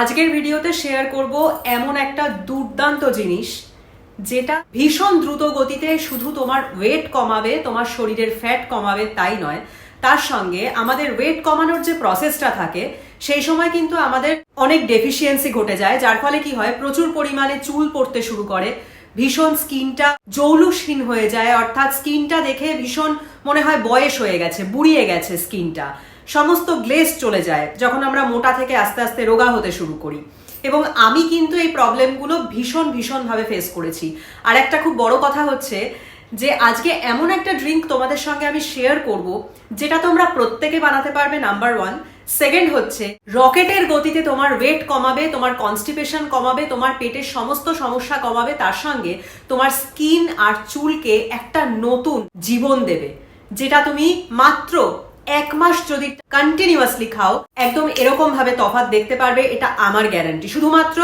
আজকের ভিডিওতে শেয়ার করব এমন একটা দুর্দান্ত জিনিস, যেটা ভীষণ দ্রুত গতিতে শুধু তোমার ওয়েট কমাবে, তোমার শরীরের ফ্যাট কমাবে তাই নয়। তার সঙ্গে আমাদের ওয়েট কমানোর যে প্রসেসটা থাকে, সেই সময় কিন্তু আমাদের অনেক ডেফিসিয়েন্সি ঘটে যায়, যার ফলে কি হয়, প্রচুর পরিমাণে চুল পড়তে শুরু করে, ভীষণ স্কিনটা জৌলুসহীন হয়ে যায়, অর্থাৎ স্কিনটা দেখে ভীষণ মনে হয় বয়স হয়ে গেছে, বুড়িয়ে গেছে স্কিনটা সমস্ত গ্লেজ চলে যায় যখন আমরা মোটা থেকে আস্তে আস্তে রোগা হতে শুরু করি। এবং আমি কিন্তু এই প্রবলেমগুলো ভীষণ, ভীষণভাবে ফেস করেছি। আর একটা খুব বড় কথা হচ্ছে যে, আজকে এমন একটা ড্রিঙ্ক তোমাদের সঙ্গে আমি শেয়ার করব, যেটা তোমরা প্রত্যেকে বানাতে পারবে নাম্বার ওয়ান সেকেন্ড হচ্ছে, রকেটের গতিতে তোমার ওয়েট কমাবে, তোমার কনস্টিপেশন কমাবে, তোমার পেটের সমস্ত সমস্যা কমাবে, তার সঙ্গে তোমার স্কিন আর চুলকে একটা নতুন জীবন দেবে, যেটা তুমি মাত্র এক মাস যদি কন্টিনিউয়াসলি খাও, একদম এরকম ভাবে তফাৎ দেখতে পারবে, এটা আমার গ্যারান্টি শুধুমাত্র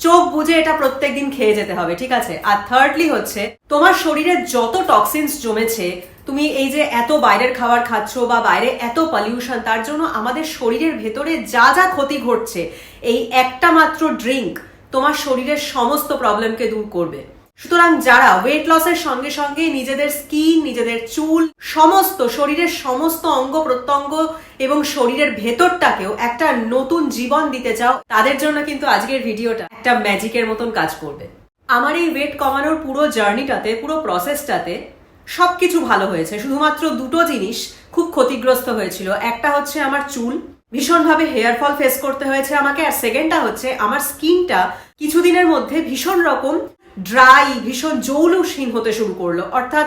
চোখ বুঝে এটা প্রত্যেকদিন খেয়ে যেতে হবে, ঠিক আছে? আর থার্ডলি হচ্ছে, তোমার শরীরে যত টক্সিনস জমেছে, তুমি এই যে এত বাইরের খাবার খাচ্ছ বা বাইরে এত পলিউশন তার জন্য আমাদের শরীরের ভেতরে যা যা ক্ষতি ঘটছে, এই একটা মাত্র ড্রিঙ্ক তোমার শরীরের সমস্ত প্রবলেমকে দূর করবে। সুতরাং যারা ওয়েট লসের সঙ্গে সঙ্গে নিজেদের স্কিন নিজেদের চুল, সমস্ত শরীরের সমস্ত অঙ্গ প্রত্যঙ্গ এবং শরীরের ভেতরটাকেও একটা নতুন জীবন দিতে চাও, তাদের জন্য কিন্তু আজকের ভিডিওটা একটা ম্যাজিকের মতন কাজ করবে। আমার এই ওয়েট কমানোর পুরো জার্নিটাতে পুরো প্রসেসটাতে সবকিছু ভালো হয়েছে। শুধুমাত্র দুটো জিনিস খুব ক্ষতিগ্রস্ত হয়েছিল। একটা হচ্ছে আমার চুল। ভীষণভাবে হেয়ার ফল ফেস করতে হয়েছে আমাকে। আর সেকেন্ডটা হচ্ছে আমার স্কিনটা কিছুদিনের মধ্যে ভীষণ রকম ড্রাই ভীষণ জৌলুসহীন হতে শুরু করল। অর্থাৎ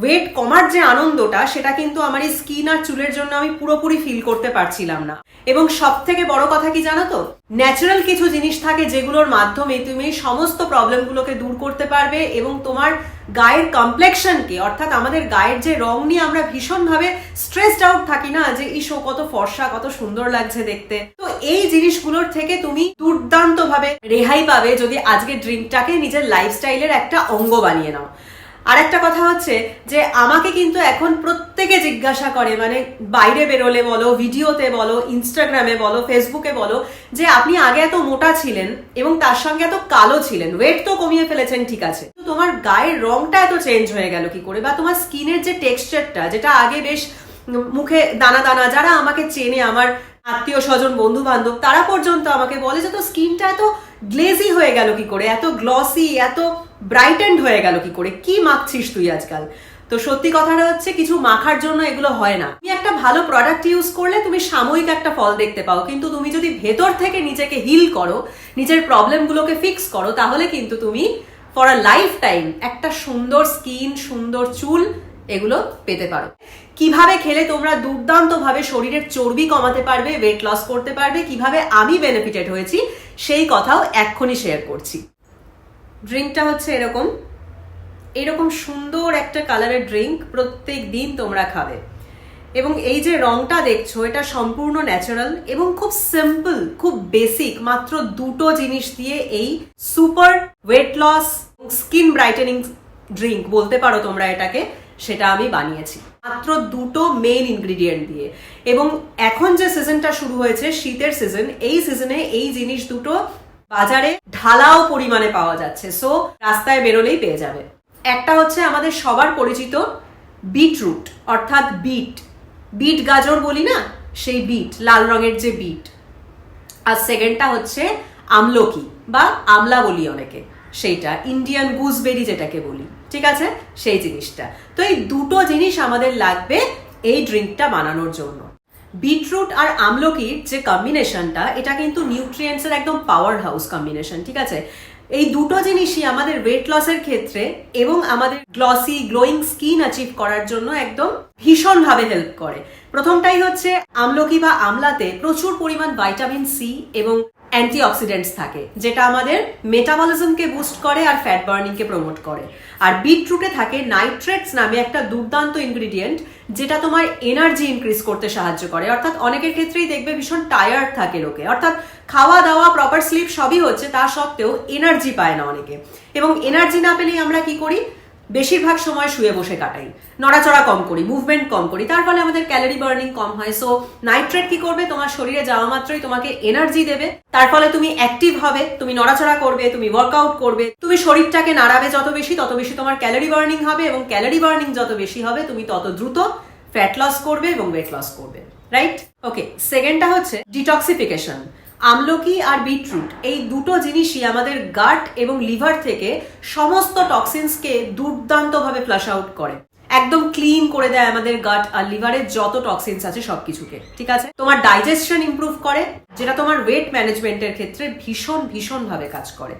ওয়েট কমার যে আনন্দটা, সেটা কিন্তু আমার এই স্কিন আর চুলের জন্য আমি পুরোপুরি ফিল করতে পারছিলাম না। এবং সব থেকে বড় কথা কি জানো তো? ন্যাচারাল কিছু জিনিস থাকে যেগুলোর মাধ্যমে তুমি সমস্ত প্রবলেমগুলোকে দূর করতে পারবে এবং তোমার গায়ের কমপ্লেকশনকে অর্থাৎ আমাদের গায়ের যে রং নিয়ে আমরা ভীষণভাবে স্ট্রেসড আউট থাকি না, যে ইসো কত ফর্সা, কত সুন্দর লাগছে দেখতে। তো এই জিনিসগুলোর থেকে তুমি দুর্দান্ত ভাবে রেহাই পাবে যদি আজকে ড্রিঙ্কটাকে নিজের লাইফস্টাইলের একটা অঙ্গ বানিয়ে নাও। আর একটা কথা হচ্ছে যে আমাকে কিন্তু এখন প্রত্যেকে জিজ্ঞাসা করে মানে বাইরে বেরোলে বলো, ভিডিওতে বলো ইনস্টাগ্রামে বলো ফেসবুকে বলো, যে আপনি আগে এত মোটা ছিলেন এবং তার সঙ্গে এত কালো ছিলেন ওয়েট তো কমিয়ে ফেলেছেন, ঠিক আছে। তোমার গায়ের রংটা এত চেঞ্জ হয়ে গেল কি করে? বা তোমার স্কিনের যে টেক্সচারটা যেটা আগে বেশ মুখে দানা দানা, যারা আমাকে চেনে, আমার আত্মীয় স্বজন বন্ধু বান্ধব তারা পর্যন্ত আমাকে বলে যে তো স্কিনটা এত গ্লেজি হয়ে গেল কি করে? এত গ্লসি এত ব্রাইটেন্ড হয়ে গেল কি করে? কি মাখছিস তুই আজকাল? তো সত্যি কথাটা হচ্ছে কিছু মাখার জন্য এগুলো হয় না। তুমি একটা ভালো প্রোডাক্ট ইউজ করলে তুমি সাময়িক একটা ফল দেখতে পাও। কিন্তু তুমি যদি ভেতর থেকে নিজেকে হিল করো, নিজের প্রবলেমগুলোকে ফিক্স করো, তাহলে কিন্তু তুমি ফর আ লাইফ টাইম একটা সুন্দর স্কিন সুন্দর চুল এগুলো পেতে পারো। কীভাবে খেলে তোমরা দুর্দান্ত ভাবে শরীরের চর্বি কমাতে পারবে ওয়েট লস করতে পারবে, কীভাবে আমি বেনিফিটেড হয়েছি, সেই কথাও এক্ষুনি শেয়ার করছি। ড্রিঙ্কটা হচ্ছে এরকম। এরকম সুন্দর একটা কালারের ড্রিঙ্ক প্রত্যেক দিন তোমরা খাবে। এবং এই যে রংটা দেখছ, এটা সম্পূর্ণ ন্যাচারাল এবং খুব সিম্পল খুব বেসিক মাত্র দুটো জিনিস দিয়ে এই super weight loss skin brightening drink বলতে পারো তোমরা এটাকে, সেটা আমি বানিয়েছি। মাত্র দুটো মেইন ইনগ্রিডিয়েন্ট দিয়ে। এবং এখন যে সিজনটা শুরু হয়েছে, শীতের সিজন এই সিজনে এই জিনিস দুটো বাজারে ঢালাও পরিমাণে পাওয়া যাচ্ছে। সো রাস্তায় বেরোলেই পেয়ে যাবে। একটা হচ্ছে আমাদের সবার পরিচিত বিটরুট, অর্থাৎ বিট। বিট গাজর বলি না? সেই বিট, লাল রঙের যে বিট। আর সেকেন্ডটা হচ্ছে আমলকি, বা আমলা বলি অনেকে। সেইটা, ইন্ডিয়ান গুজবেরি যেটাকে বলি। ঠিক আছে? সেই জিনিসটা। তো এই দুটো জিনিস আমাদের লাগবে এই ড্রিঙ্কটা বানানোর জন্য। বিটরুট আর আমলকির যে কম্বিনেশনটা এটা কিন্তু নিউট্রিয়েন্টসের একদম পাওয়ার হাউস কম্বিনেশন ঠিক আছে? এই দুটো জিনিসই আমাদের ওয়েট লসের ক্ষেত্রে এবং আমাদের গ্লসি গ্লোয়িং স্কিন অ্যাচিভ করার জন্য একদম ভীষণভাবে হেল্প করে। প্রথমটাই হচ্ছে আমলকি বা আমলাতে প্রচুর পরিমাণ ভাইটামিন সি এবং অ্যান্টিঅক্সিডেন্টস থাকে, যেটা আমাদের মেটাবলিজমকে বুস্ট করে আর ফ্যাট বার্নিংকে প্রমোট করে। আর বিটরুটে থাকে নাইট্রেটস নামে একটা দুর্দান্ত ইনগ্রিডিয়েন্ট যেটা তোমার এনার্জি ইনক্রিজ করতে সাহায্য করে। অর্থাৎ অনেকের ক্ষেত্রেই দেখবে ভীষণ টায়ার্ড থাকে লোকে। অর্থাৎ খাওয়া দাওয়া প্রপার স্লিপ সবই হচ্ছে, তা সত্ত্বেও এনার্জি পায় না অনেকে। এবং এনার্জি না পেলেই আমরা কি করি? বেশিরভাগ সময় শুয়ে বসে কাটাই। নড়াচড়া কম করি মুভমেন্ট কম করি। তার ফলে আমাদের ক্যালোরি বার্নিং কম হয়। সো নাইট্রেট কি করবে? তোমার শরীরে যাওয়া মাত্রই তোমাকে এনার্জি দেবে। তার ফলে তুমি অ্যাক্টিভ হবে, তুমি নড়াচড়া করবে, তুমি ওয়ার্কআউট করবে। তুমি শরীরটাকে নাড়াবে যত বেশি, তত বেশি তোমার ক্যালোরি বার্নিং হবে এবং ক্যালোরি বার্নিং যত বেশি হবে, তুমি তত দ্রুত ফ্যাট লস করবে এবং ওয়েট লস করবে। রাইট ওকে সেকেন্ডটা হচ্ছে ডিটক্সিফিকেশন আমলকি আর বিটরুট, এই দুটো জিনিসই আমাদের গাট এবং লিভার থেকে সমস্ত টক্সিনসকে দুর্দান্তভাবে ফ্লাশ আউট করে। একদম ক্লিন করে দেয় আমাদের গাট আর লিভারের যত টক্সিনস আছে সবকিছুকে, ঠিক আছে? তোমার ডাইজেশন ইমপ্রুভ করে, যেটা তোমার ওয়েট ম্যানেজমেন্টের ক্ষেত্রে ভীষণ ভীষণ ভাবে কাজ করে।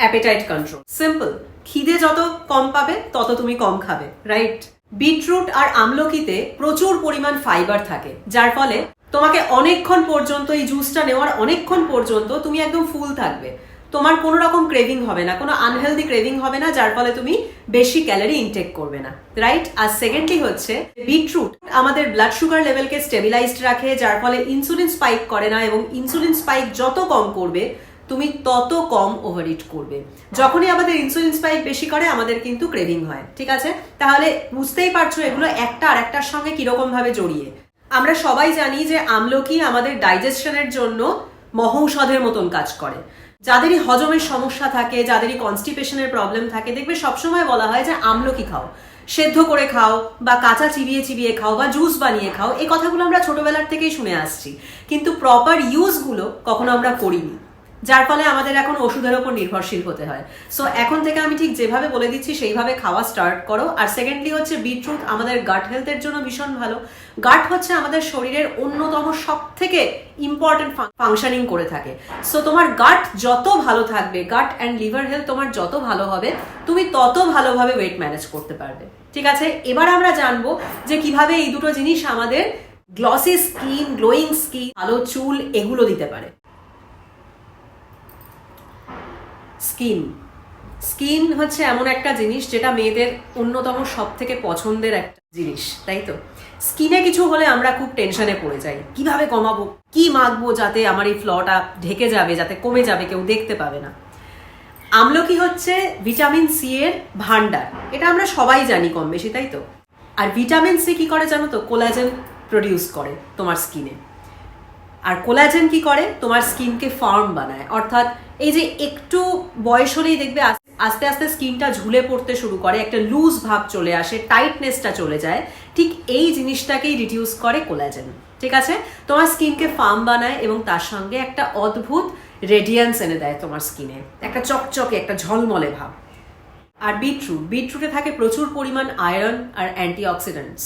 অ্যাপেটাইট কন্ট্রোল সিম্পল খিদে যত কম পাবে, তত তুমি কম খাবে রাইট বিটরুট আর আমলকিতে প্রচুর পরিমাণ ফাইবার থাকে, যার ফলে তোমাকে অনেকক্ষণ পর্যন্ত, এই জুসটা নেওয়ার অনেকক্ষণ পর্যন্ত তুমি একদম ফুল থাকবে। তোমার কোনো রকম ক্রেভিং হবে না, কোনো আনহেলদি ক্রেভিং হবে না, যার ফলে তুমি বেশি ক্যালোরি ইনটেক করবে না রাইট আর সেকেন্ডলি হচ্ছে বিটরুট আমাদের ব্লাড সুগার লেভেলকে স্টেবিলাইজড রাখে, যার ফলে ইনসুলিন স্পাইক করে না এবং ইনসুলিন স্পাইক যত কম করবে, তুমি তত কম ওভারইট করবে। যখনই আমাদের ইনসুলিন স্পাইক বেশি করে, আমাদের কিন্তু ক্রেভিং হয়, ঠিক আছে? তাহলে বুঝতেই পারছ এগুলো একটা আর একটার সঙ্গে কীরকম ভাবে জড়িয়ে। আমরা সবাই জানি যে আমলকি আমাদের ডাইজেশনের জন্য মহৌষধের মতন কাজ করে। যাদেরই হজমের সমস্যা থাকে, যাদেরই কনস্টিপেশনের প্রবলেম থাকে, দেখবে সবসময় বলা হয় যে আমলকি খাও। সেদ্ধ করে খাও বা কাঁচা চিবিয়ে চিবিয়ে খাও বা জুস বানিয়ে খাও, এই কথাগুলো আমরা ছোটবেলার থেকেই শুনে আসছি। কিন্তু প্রপার ইউজগুলো কখনো আমরা করিনি। যার ফলে আমাদের এখন ওষুধের ওপর নির্ভরশীল হতে হয়। সো এখন থেকে আমি ঠিক যেভাবে বলে দিচ্ছি, সেইভাবে খাওয়া স্টার্ট করো। আর সেকেন্ডলি হচ্ছে বিটরুট আমাদের গাট হেলথের জন্য ভীষণ ভালো। গাট হচ্ছে আমাদের শরীরের অন্যতম সব থেকে ইম্পর্টেন্ট ফাংশনিং করে থাকে। সো তোমার গাট যত ভালো থাকবে গাট অ্যান্ড লিভার হেলথ তোমার যত ভালো হবে, তুমি তত ভালোভাবে ওয়েট ম্যানেজ করতে পারবে। ঠিক আছে? এবার আমরা জানব যে কীভাবে এই দুটো জিনিস আমাদের গ্লসি স্কিন গ্লোয়িং স্কিন ভালো চুল, এগুলো দিতে পারে। স্কিন। স্কিন হচ্ছে এমন একটা জিনিস যেটা মেয়েদের অন্যতম সব থেকে পছন্দের একটা জিনিস, তাই তো? স্কিনে কিছু হলে আমরা খুব টেনশনে পড়ে যাই। কীভাবে কমাবো? কি মাখবো যাতে আমার এই ফ্লটা ঢেকে যাবে, যাতে কমে যাবে, কেউ দেখতে পাবে না। আমলকি হচ্ছে ভিটামিন সি এর ভান্ডার এটা আমরা সবাই জানি কম বেশি, তাই তো? আর ভিটামিন সি কি করে জানো তো? কোলাজেন প্রডিউস করে তোমার স্কিনে। আর কোলাজেন কি করে? তোমার স্কিনকে ফার্ম বানায়। অর্থাৎ এই যে একটু বয়স হলেই দেখবে আস্তে আস্তে স্কিনটা ঝুলে পড়তে শুরু করে, একটা লুজ ভাব চলে আসে টাইটনেসটা চলে যায়, ঠিক এই জিনিসটাকেই রিডিউস করে কোলাজেন ঠিক আছে? তোমার স্কিনকে ফার্ম বানায় এবং তার সঙ্গে একটা অদ্ভুত রেডিয়ান্স এনে দেয় তোমার স্কিনে। একটা চকচকে, একটা ঝলমলে ভাব। আর বিটরুট বিটরুটে থাকে প্রচুর পরিমাণ আয়রন আর অ্যান্টিঅক্সিডেন্টস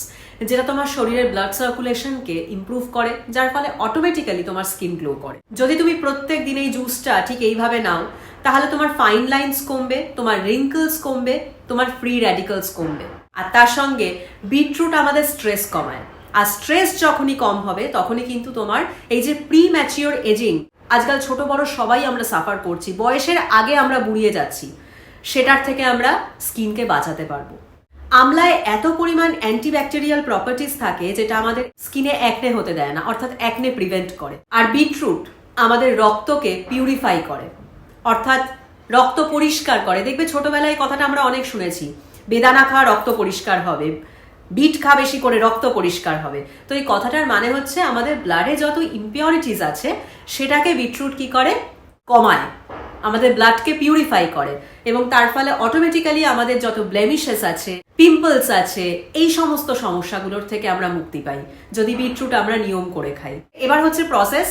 যেটা তোমার শরীরের ব্লাড সার্কুলেশনকে ইমপ্রুভ করে, যার ফলে অটোমেটিক্যালি তোমার স্কিন গ্লো করে। যদি তুমি প্রত্যেক দিন এই জুসটা ঠিক এইভাবে নাও, তাহলে তোমার ফাইন লাইনস কমবে, তোমার রিঙ্কলস কমবে, তোমার ফ্রি র্যাডিক্যালস কমবে। আর তার সঙ্গে বিটরুট আমাদের স্ট্রেস কমায়। আর স্ট্রেস যখনই কম হবে, তখনই কিন্তু তোমার এই যে প্রি ম্যাচিওর এজিং আজকাল ছোট বড় সবাই আমরা সাফার করছি, বয়সের আগে আমরা বুড়িয়ে যাচ্ছি, সেটার থেকে আমরা স্কিনকে বাঁচাতে পারব। আমলায় এত পরিমাণ অ্যান্টিব্যাকটেরিয়াল প্রপার্টিস থাকে যেটা আমাদের স্কিনে অ্যাকনে হতে দেয় না, অর্থাৎ অ্যাকনে প্রিভেন্ট করে। আর বিটরুট আমাদের রক্তকে পিউরিফাই করে, অর্থাৎ রক্ত পরিষ্কার করে। দেখবে ছোটবেলায় কথাটা আমরা অনেক শুনেছি, বেদানা খা রক্ত পরিষ্কার হবে বিট খা বেশি করে রক্ত পরিষ্কার হবে। তো এই কথাটার মানে হচ্ছে আমাদের ব্লাডে যত ইম্পিউরিটিস আছে, সেটাকে বিটরুট কি করে? কমায়। আমাদের ব্লাডকে পিউরিফাই করে এবং তার ফলে অটোমেটিক্যালি আমাদের যত ব্লেমিশেস আছে পিম্পলস আছে, এই সমস্ত সমস্যাগুলোর থেকে আমরা মুক্তি পাই, যদি বিটরুট আমরা নিয়ম করে খাই। এবার হচ্ছে প্রসেস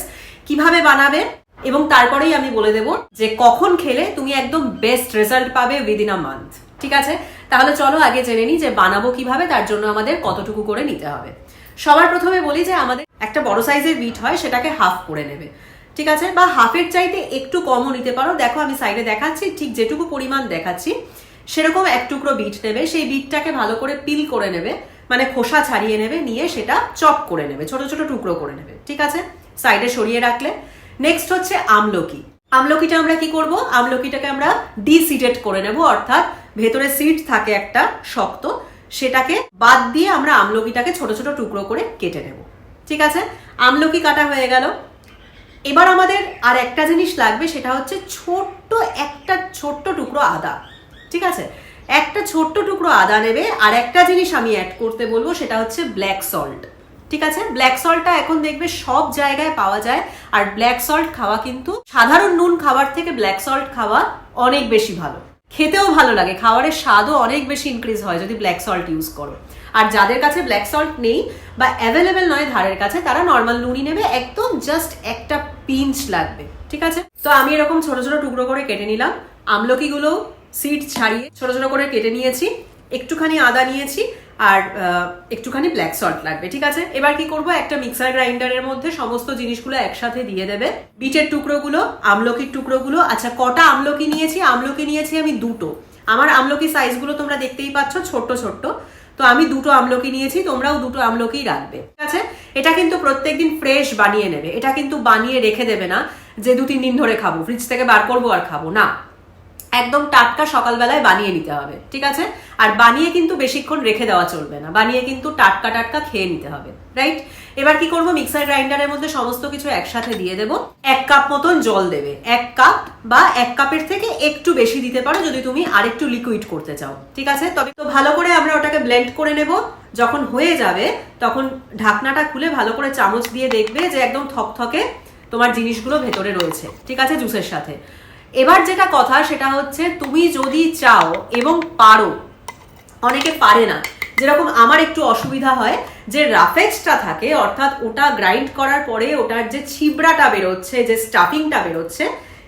কীভাবে বানাবে এবং তারপরেই আমি বলে দেব যে কখন খেলে তুমি একদম বেস্ট রেজাল্ট পাবে উইদিন আ মান্থ ঠিক আছে? তাহলে চলো আগে জেনে নিই যে বানাবো কীভাবে, তার জন্য আমাদের কতটুকু করে নিতে হবে। সবার প্রথমে বলি যে আমাদের একটা বড় সাইজের বিট হয়, সেটাকে হাফ করে নেবে। ঠিক আছে? বা হাফের চাইতে একটু কমও নিতে পারো। দেখো, আমি সাইডে দেখাচ্ছি, ঠিক যেটুকু পরিমাণ দেখাচ্ছি, সেরকম এক টুকরো বিট নেবে। সেই বিটটাকে ভালো করে পিল করে নেবে মানে খোসা ছাড়িয়ে নেবে, নিয়ে সেটা চপ করে নেবে, ছোট ছোট টুকরো করে নেবে, ঠিক আছে? সাইডে সরিয়ে রাখলে। নেক্সট হচ্ছে আমলকি। আমলকিটা আমরা কি করব? আমলকিটাকে আমরা ডিসিডেড করে নেব, অর্থাৎ ভেতরে সিড থাকে একটা শক্ত, সেটাকে বাদ দিয়ে আমরা আমলকিটাকে ছোট ছোট টুকরো করে কেটে নেব। ঠিক আছে? আমলকি কাটা হয়ে গেল। এবার আমাদের আর একটা জিনিস লাগবে, সেটা হচ্ছে ছোট্ট একটা ছোট্ট টুকরো আদা, ঠিক আছে? একটা ছোট্ট টুকরো আদা নেবে, আর একটা জিনিস আমি অ্যাড করতে বলব, সেটা হচ্ছে ব্ল্যাক সল্ট ঠিক আছে? ব্ল্যাক সল্টটা এখন দেখবে সব জায়গায় পাওয়া যায়, আর ব্ল্যাক সল্ট খাওয়া কিন্তু সাধারণ নুন খাবার থেকে ব্ল্যাক সল্ট খাওয়া অনেক বেশি ভালো। খেতেও ভালো লাগে, খাবারের স্বাদও অনেক বেশি ইনক্রিজ হয় যদি ব্ল্যাক সল্ট ইউজ করো। আর যাদের কাছে ব্ল্যাক সল্ট নেই বা অ্যাভেলেবেল নয় ধারের কাছে, তারা নর্মাল নুনই নেবে, একদম জাস্ট একটা পিঞ্চ লাগবে, ঠিক আছে? তো আমি এরকম ছোট ছোট টুকরো করে কেটে নিলাম। আমলকিগুলো সিড ছাড়িয়ে ছোট ছোট করে কেটে নিয়েছি, একটুখানি আদা নিয়েছি আর একটুখানি ব্ল্যাক সল্ট লাগবে, ঠিক আছে? এবার কি করব? একটা মিক্সার গ্রাইন্ডারের মধ্যে সমস্ত জিনিসগুলো একসাথে দিয়ে দেবে। বিটের টুকরোগুলো, আমলকির টুকরোগুলো আচ্ছা কটা আমলকি নিয়েছি? আমলকি নিয়েছি আমি দুটো। আমার আমলকি সাইজগুলো তোমরা দেখতেই পাচ্ছ, ছোট্ট ছোট্ট। তো আমি দুটো আমলকি নিয়েছি, তোমরাও দুটো আমলকি রাখবে। ঠিক আছে? এটা কিন্তু প্রত্যেকদিন ফ্রেশ বানিয়ে নেবে। এটা কিন্তু বানিয়ে রেখে দেবে না যে দু তিন দিন ধরে খাব ফ্রিজ থেকে বার করব আর খাব, না। একদম টাটকা সকালবেলায় বানিয়ে নিতে হবে, ঠিক আছে? আর বানিয়ে কিন্তু বেশিক্ষণ রেখে দেওয়া চলবে না, বানিয়ে কিন্তু টাটকা টাটকা খেয়ে নিতে হবে রাইট এবার কি করব? মিক্সার গ্রাইন্ডারের মধ্যে সমস্ত কিছু একসাথে দিয়ে দেব। এক কাপ মতন জল দেবে, এক কাপ বা এক কাপের থেকে একটু বেশি দিতে পারো যদি তুমি আরেকটু লিকুইড করতে চাও, ঠিক আছে? তবে তো ভালো করে আমরা ওটাকে ব্লেন্ড করে নেব। যখন হয়ে যাবে, তখন ঢাকনাটা খুলে ভালো করে চামচ দিয়ে দেখবে যে একদম থকথকে তোমার জিনিসগুলো ভেতরে রয়েছে, ঠিক আছে? জুসের সাথে। এবার যেটা কথা সেটা হচ্ছে তুমি যদি চাও এবং পারো, অনেকে পারে না। যেরকম আমার একটু অসুবিধা হয় যে রাফেজটা থাকে, অর্থাৎ ওটা গ্রাইন্ড করার পরে ওটার যে ছিবড়াটা বেরোচ্ছে, যে স্টাফিংটা বেরোচ্ছে,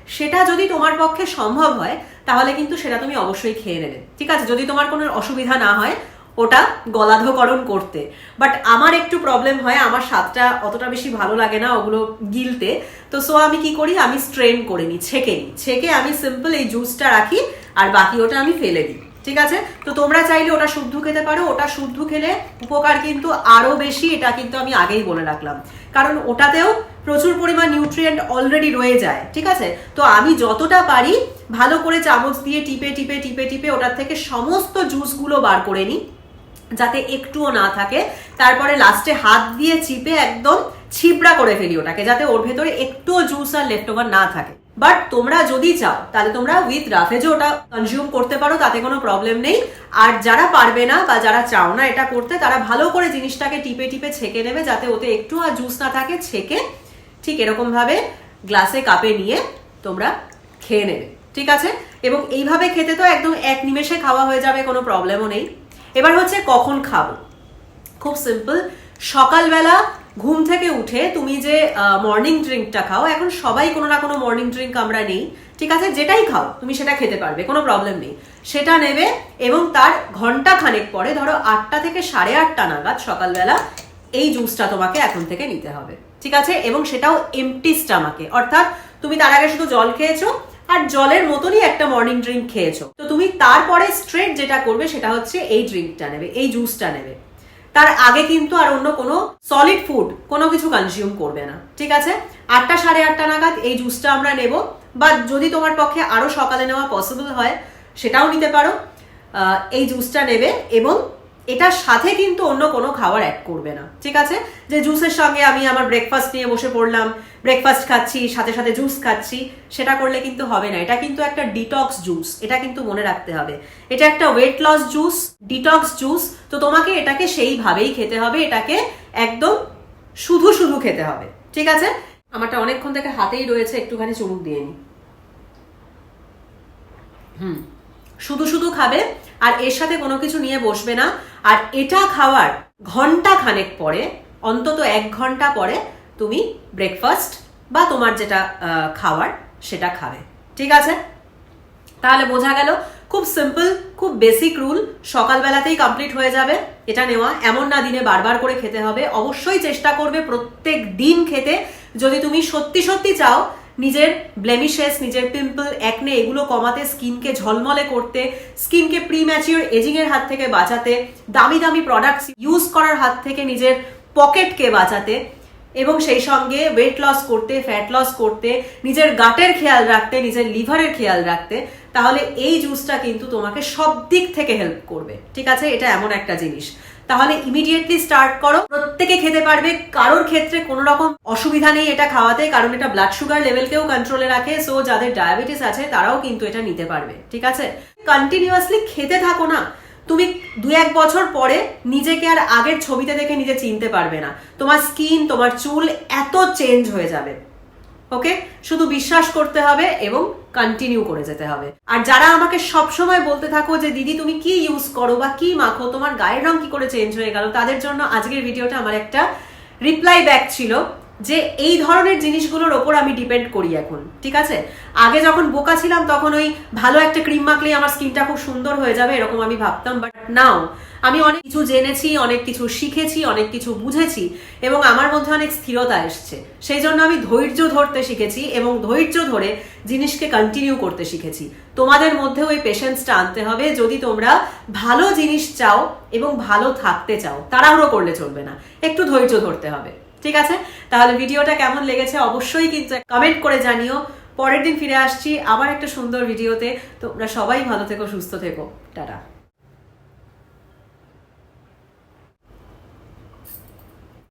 সেটা যদি তোমার পক্ষে সম্ভব হয়, তাহলে কিন্তু সেটা তুমি অবশ্যই খেয়ে নেবে। ঠিক আছে? যদি তোমার কোনো অসুবিধা না হয় ওটা গলাধকরণ করতে। বাট আমার একটু প্রবলেম হয়, আমার স্বাদটা অতটা বেশি ভালো লাগে না ওগুলো গিলতে। তো সো আমি কি করি, আমি স্ট্রেন করে নিই, ছেঁকে নিই। ছেঁকে আমি সিম্পল এই জুসটা রাখি আর বাকি ওটা আমি ফেলে দিই। ঠিক আছে? তো তোমরা চাইলে ওটা শুদ্ধ খেতে পারো, ওটা শুদ্ধ খেলে উপকার কিন্তু আরও বেশি, এটা কিন্তু আমি আগেই বলে রাখলাম। কারণ ওটাতেও প্রচুর পরিমাণ নিউট্রিয়েন্ট অলরেডি রয়ে যায়, ঠিক আছে? তো আমি যতটা পারি ভালো করে চামচ দিয়ে টিপে টিপে টিপে টিপে ওটার থেকে সমস্ত জুসগুলো বার করে নিই। যাতে একটুও না থাকে। তারপরে লাস্টে হাত দিয়ে চিপে একদম ছিবড়া করে ফেলি ওটাকে, যাতে ওর ভেতরে একটুও জুস আর লেফট ওভার না থাকে। বাট তোমরা যদি চাও, তাহলে তোমরা উইথ রাফেজও ওটা কনজিউম করতে পারো, তাতে কোনো প্রবলেম নেই। আর যারা পারবে না বা যারা চাও না এটা করতে, তারা ভালো করে জিনিসটাকে টিপে টিপে ছেঁকে নেবে, যাতে ওতে একটু আর জুস না থাকে, ছেঁকে ঠিক এরকম ভাবে গ্লাসে কাপে নিয়ে তোমরা খেয়ে নেবে। ঠিক আছে? এবং এইভাবে খেতে তো একদম এক নিমেষে খাওয়া হয়ে যাবে, কোনো প্রবলেমও নেই। এবার হচ্ছে কখন খাব? খুব সিম্পল সকালবেলা ঘুম থেকে উঠে তুমি যে মর্নিং ড্রিঙ্কটা খাও, এখন সবাই কোনো না কোনো মর্নিং ড্রিঙ্ক আমরা নেই, ঠিক আছে? যেটাই খাও, তুমি সেটা খেতে পারবে, কোনো প্রবলেম নেই। সেটা নেবে এবং তার ঘণ্টা খানেক পরে, ধরো আটটা থেকে সাড়ে আটটা নাগাদ সকালবেলা এই জুসটা তোমাকে এখন থেকে নিতে হবে, ঠিক আছে? এবং সেটাও এমটি স্টামাকে অর্থাৎ তুমি তার আগে শুধু জল খেয়েছো আর জলের মতনই একটা মর্নিং ড্রিঙ্ক খেয়েছো। তো তুমি তারপরে স্ট্রেট যেটা করবে সেটা হচ্ছে এই ড্রিঙ্কটা নেবে, এই জুসটা নেবে। তার আগে কিন্তু আর অন্য কোনো সলিড ফুড কোনো কিছু কনজিউম করবে না, ঠিক আছে? আটটা সাড়ে আটটা নাগাদ এই জুসটা আমরা নেব, বা যদি তোমার পক্ষে আরও সকালে নেওয়া পসিবল হয়, সেটাও নিতে পারো। এই জুসটা নেবে এবং এটার সাথে কিন্তু অন্য কোনো খাবার অ্যাড করবে না। ঠিক আছে? যে জুসের সঙ্গে আমি আমার ব্রেকফাস্ট নিয়ে বসে পড়লাম ব্রেকফাস্ট খাচ্ছি, সাথে সাথে জুস খাচ্ছি, সেটা করলে কিন্তু হবে না। এটা কিন্তু একটা ডিটক্স জুস এটা কিন্তু মনে রাখতে হবে। এটা একটা weight loss juice detox juice তো তোমাকে এটাকে সেইভাবেই খেতে হবে, এটাকে একদম শুধু শুধু খেতে হবে। ঠিক আছে? আমারটা অনেকক্ষণ থেকে হাতেই রয়েছে, একটুখানি চুমুক দিয়ে নি। হুম। শুধু শুধু খাবে আর এর সাথে কোনো কিছু নিয়ে বসবে না। আর এটা খাওয়ার ঘণ্টা খানেক পরে, অন্তত এক ঘণ্টা পরে তুমি ব্রেকফাস্ট বা তোমার যেটা খাওয়ার সেটা খাবে। ঠিক আছে? তাহলে বোঝা গেল, খুব সিম্পল খুব বেসিক রুল সকালবেলাতেই কমপ্লিট হয়ে যাবে এটা নেওয়া। এমন না দিনে বারবার করে খেতে হবে। অবশ্যই চেষ্টা করবে প্রত্যেক দিন খেতে। যদি তুমি সত্যি সত্যি চাও নিজের ব্লেমিশেস নিজের পিম্পল একনে এগুলো কমাতে, স্কিনকে ঝলমলে করতে, স্কিনকে প্রি ম্যাচিওর এজিং এর হাত থেকে বাঁচাতে, দামি দামি প্রোডাক্টস ইউজ করার হাত থেকে নিজের পকেটকে বাঁচাতে এবং সেই সঙ্গে ওয়েট লস করতে ফ্যাট লস করতে, নিজের গাটের খেয়াল রাখতে, নিজের লিভারের খেয়াল রাখতে, তাহলে এই জুসটা কিন্তু তোমাকে সব দিক থেকে হেল্প করবে। ঠিক আছে? এটা এমন একটা জিনিস। তাহলে ইমিডিয়েটলি স্টার্ট করো। প্রত্যেকে খেতে পারবে, কারোর ক্ষেত্রে কোনো রকম অসুবিধা নেই এটা খাওয়াতে, কারণ এটা ব্লাড সুগার লেভেলকেও কন্ট্রোলে রাখে সো যাদের ডায়াবেটিস আছে তারাও কিন্তু এটা নিতে পারবে, ঠিক আছে? কন্টিনিউয়াসলি খেতে থাকো না। তুমি দু এক বছর পরে নিজেকে আর আগের ছবিতে দেখে নিজে চিনতে পারবে না। তোমার স্কিন তোমার চুল এত চেঞ্জ হয়ে যাবে। ওকে? শুধু বিশ্বাস করতে হবে এবং কন্টিনিউ করে যেতে হবে। আর যারা আমাকে সব সময় বলতে থাকো যে, দিদি, তুমি কি ইউজ করো বা কি মাখো? তোমার গায়ের রং কি করে চেঞ্জ হয়ে গেল? তাদের জন্য আজকের ভিডিওটা আমার একটা রিপ্লাই ব্যাক ছিল যে, এই ধরনের জিনিসগুলোর ওপর আমি ডিপেন্ড করি এখন। ঠিক আছে? আগে যখন বোকা ছিলাম, তখন ওই ভালো একটা ক্রিম মাখলেই আমার স্কিনটা খুব সুন্দর হয়ে যাবে, এরকম আমি ভাবতাম বাট নাও আমি অনেক কিছু জেনেছি, অনেক কিছু শিখেছি, অনেক কিছু বুঝেছি এবং আমার মধ্যে অনেক স্থিরতা এসছে। সেই জন্য আমি ধৈর্য ধরতে শিখেছি এবং ধৈর্য ধরে জিনিসকে কন্টিনিউ করতে শিখেছি। তোমাদের মধ্যেও এই পেশেন্সটা আনতে হবে। যদি তোমরা ভালো জিনিস চাও এবং ভালো থাকতে চাও, তাড়াহুড়ো করলে চলবে না। একটু ধৈর্য ধরতে হবে। ঠিক আছে? তাহলে ভিডিওটা কেমন লেগেছে অবশ্যই কিন্তু কমেন্ট করে জানিও। পরের দিন ফিরে আসছি আবার একটা সুন্দর ভিডিওতে তোমরা সবাই ভালো থেকো, সুস্থ থেকো। টাটা।